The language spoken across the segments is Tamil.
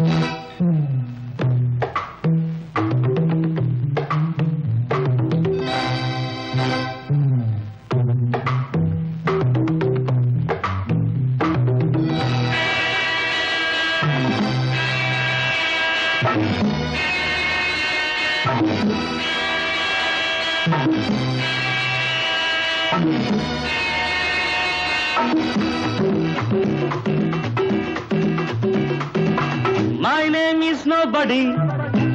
음. 음.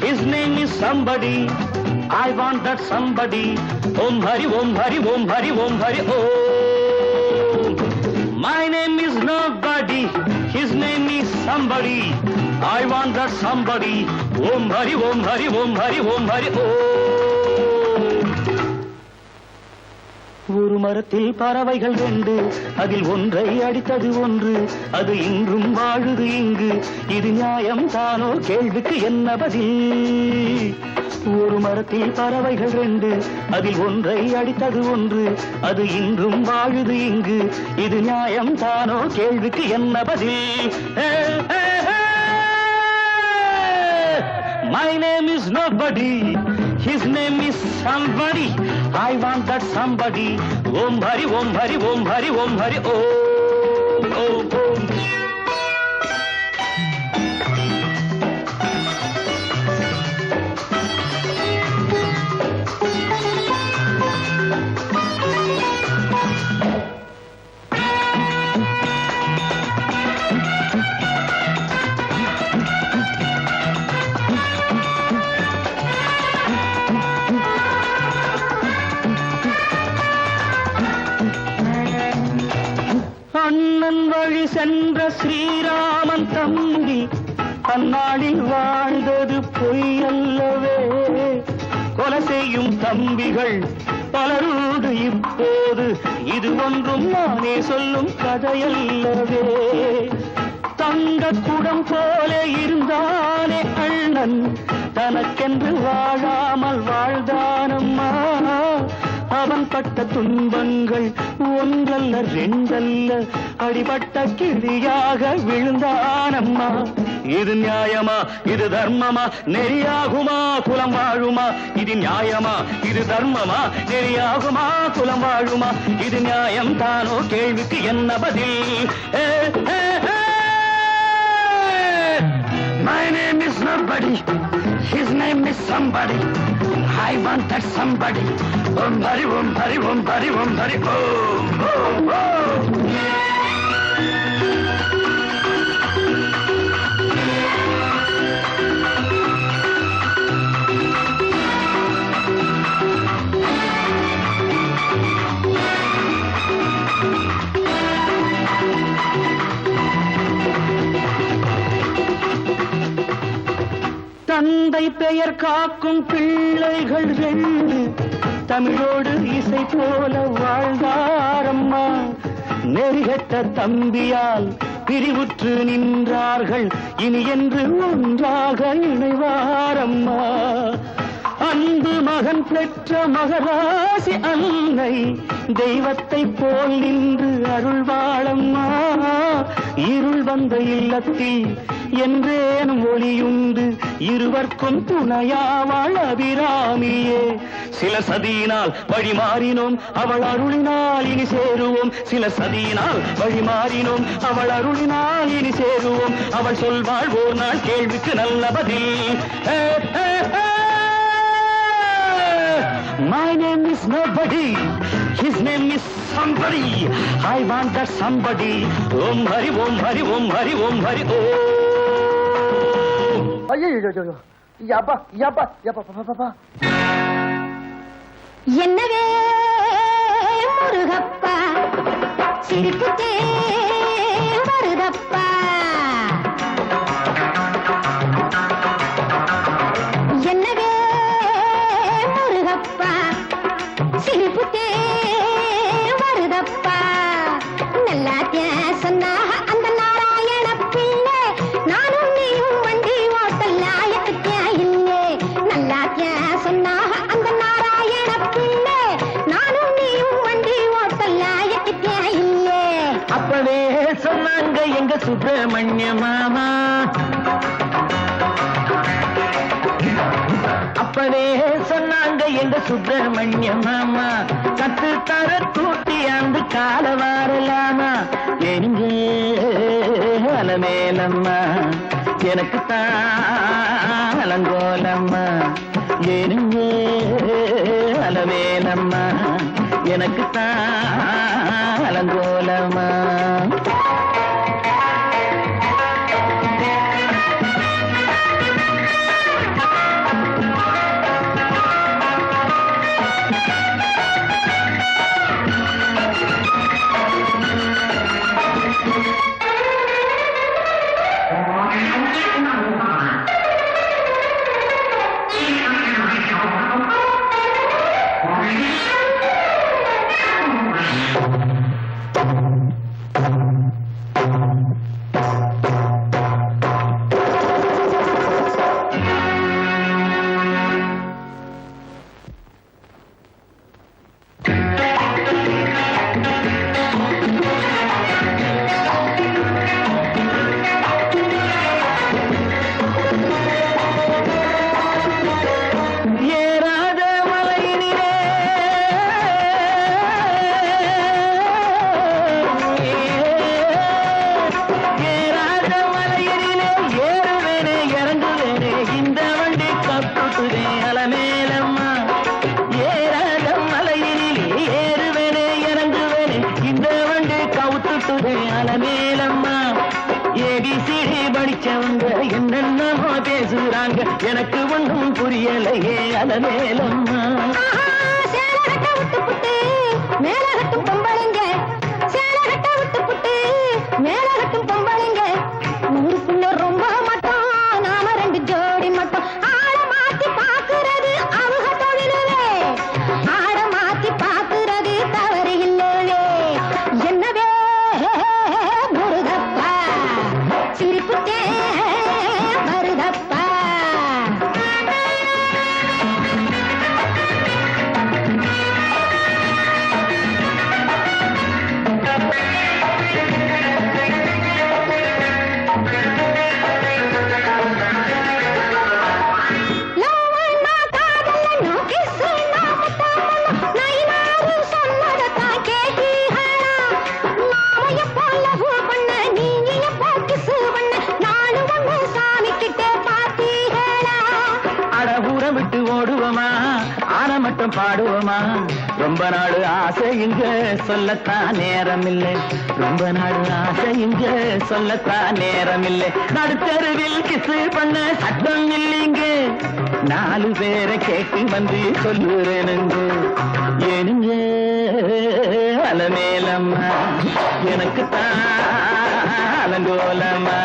His name is somebody. I want that somebody. Om Hari, Om Hari, Om Hari, Om Hari, Om. My name is nobody, his name is somebody. I want that somebody. Om Hari, Om Hari, Om Hari, Om Hari, Om. ஒரு மரத்தில் பறவைகள் ரெண்டு. அதில் ஒன்றை அடித்தது ஒன்று. அது இன்றும் வாழுது இங்கு. இது நியாயம் தானோ? கேள்விக்கு என்ன பதில்? ஒரு மரத்தில் பறவைகள் ரெண்டு. அதில் ஒன்றை அடித்தது ஒன்று. அது இன்றும் வாழுது இங்கு. இது நியாயம் தானோ? கேள்விக்கு என்ன பதில்? ஏ, ஏ, ஏ. My name is nobody. His name is somebody. I want that somebody. Om Hari, Om Hari, Om Hari, Om Hari, Om, Om, Om. போது இது ஒன்றும் நானே சொல்லும் கதையல்லவே. தங்க குடம் போல இருந்தானே அண்ணன் தனக்கென்று வாழாமல் வாழ்தானம்மா அவன் பட்ட துன்பங்கள் ஒன்றல்ல ரெண்டல்ல. அடிபட்ட கிளியாக விழுந்தானம்மா. இது நியாயமா? இது தர்மமா? நெறியாகுமா? குலம் வாழுமா? இது நியாயமா? இது தர்மமா? நெறியாகுமா? குலம் வாழுமா? இது நியாயம் தானோ? கேள்விக்கு என்ன பதில்? My name is nobody. His name is somebody. I want that somebody. Om Hari, Om Hari, Om Hari, Om Hari, Om, Om, Om. தந்தை பெயர் காக்கும் பிள்ளைகள் ரெண்டு தமிழோடு இசை போல வாழ்ந்தாரம்மா. நெறிகட்ட தம்பியால் பிரிவுற்று நின்றார்கள். இனி என்று ஒன்றாக இணைவாரம்மா அன்பு மகன் பெற்ற மகராசி அன்னை தெய்வத்தை போல் நின்று அருள்வாளம்மா இருள் வந்த இல்லத்தில் என்றேனும் ஒளியுண்டு இருவர்க்கும் துணையாவாள் அபிராமியே. சில சதியினால் வழி மாறினோம் அவள் அருளினால் இனி சேருவோம். சில சதியினால் வழி மாறினோம் அவள் அருளினால் இனி சேருவோம். அவள் சொல்வாள் ஓர் நாள் கேள்விக்கு நல்ல பதில். ஏ, ஏ, ஏ. My name is nobody. His name is somebody. I want that somebody. Om Hari, Om Hari, Om Hari, Om Hari, Om. ஐயோ யப்பா யப்பா யப்பா பாப்பா என்னவே முருகப்பா சிரிப்புத்தே சொன்னாக அந்த நாராயண பிள்ளை நானும் நீயும் வந்து ஓட்டல்ல இல்லே. அப்பவே சொன்னாங்க எங்க சுப்பிரமணிய மாமா. அப்பவே சொன்னாங்க எங்க சுப்பிரமணிய மாமா. கத்து தர கூட்டி அந்த கால வாரலாமா எங்க அலமேலம்மா. எனக்கு தான் நெஞ்சே நெஞ்சே அளவே நம்ம எனக்கு தான் எனக்கு ஒன்றும் புரியலையே அலமேலம்மா மேலகட்டும் பொம்பளைங்க. சேலகட்ட விட்டு புட்டு மேலகட்டும் பொம்பளை நேரமா ரொம்ப நாடு ஆசை இங்க சொல்லத்தான் நேரம் இல்லை ரொம்ப நாடு ஆசை இங்க சொல்லத்தான் நேரம் இல்லை நடுத்தருவில் கிசு பண்ண சட்டம் இல்லைங்க. நாலு பேரை கேட்டு வந்து சொல்லுறேனுங்க ஏனுங்க அலமேலம்மா. எனக்கு தான் அலங்கோலம்மா.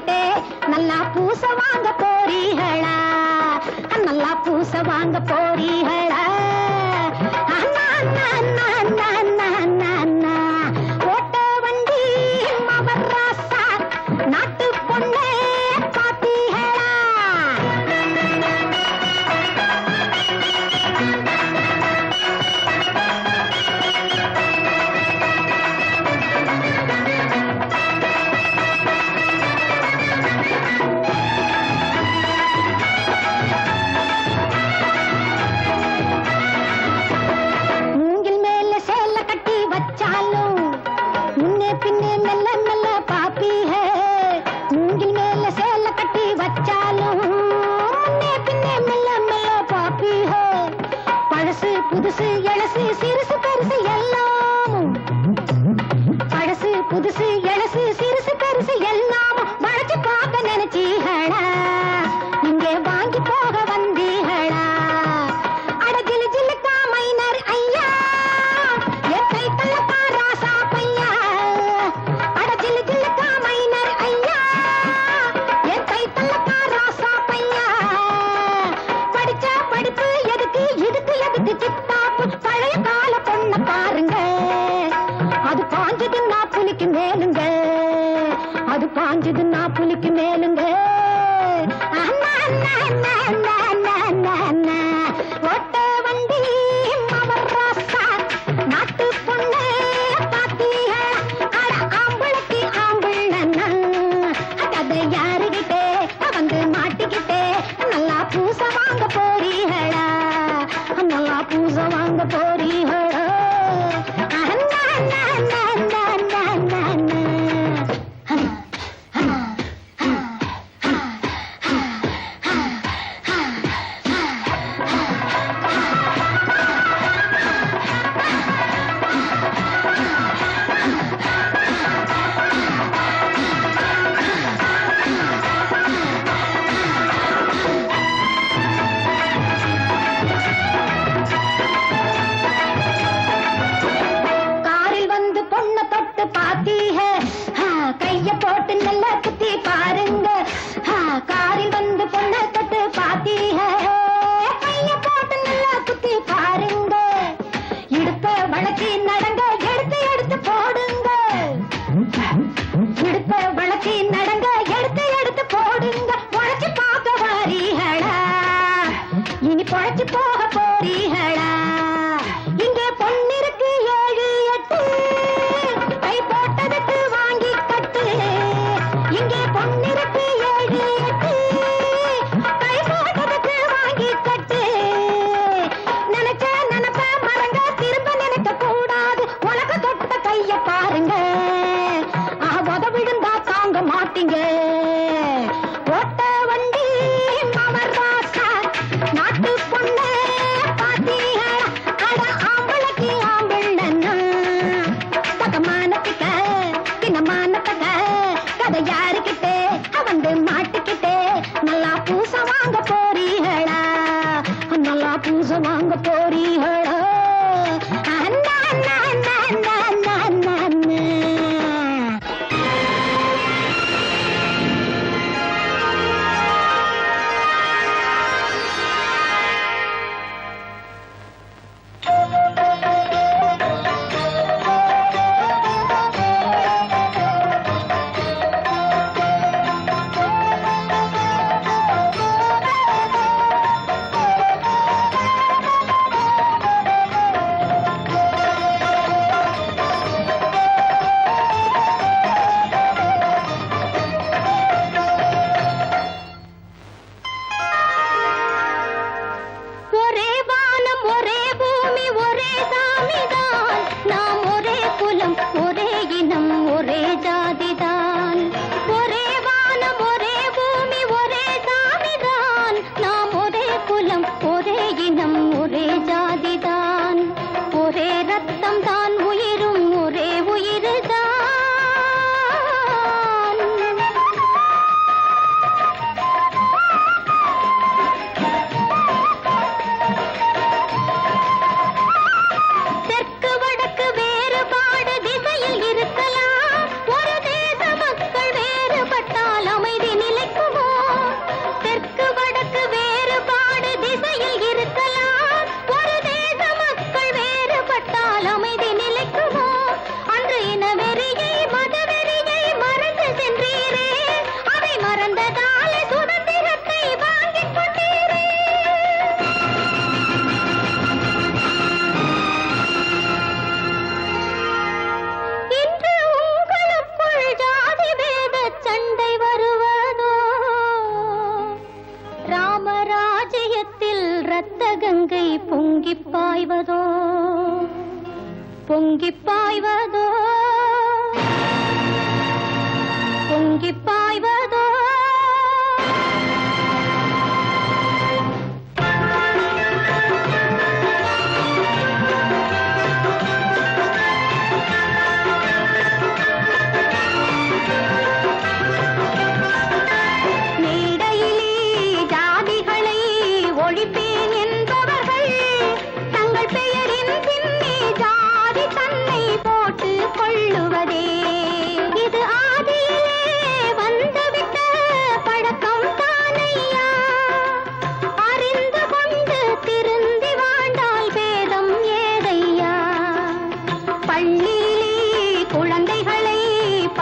கேட்டு நல்லா பூச வாங்க போறீங்களா நல்லா பூச வாங்க போறீங்களா அண்ணா அண்ணா அண்ணா அண்ணா அண்ணா அண்ணா. गए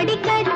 அடிக்கடி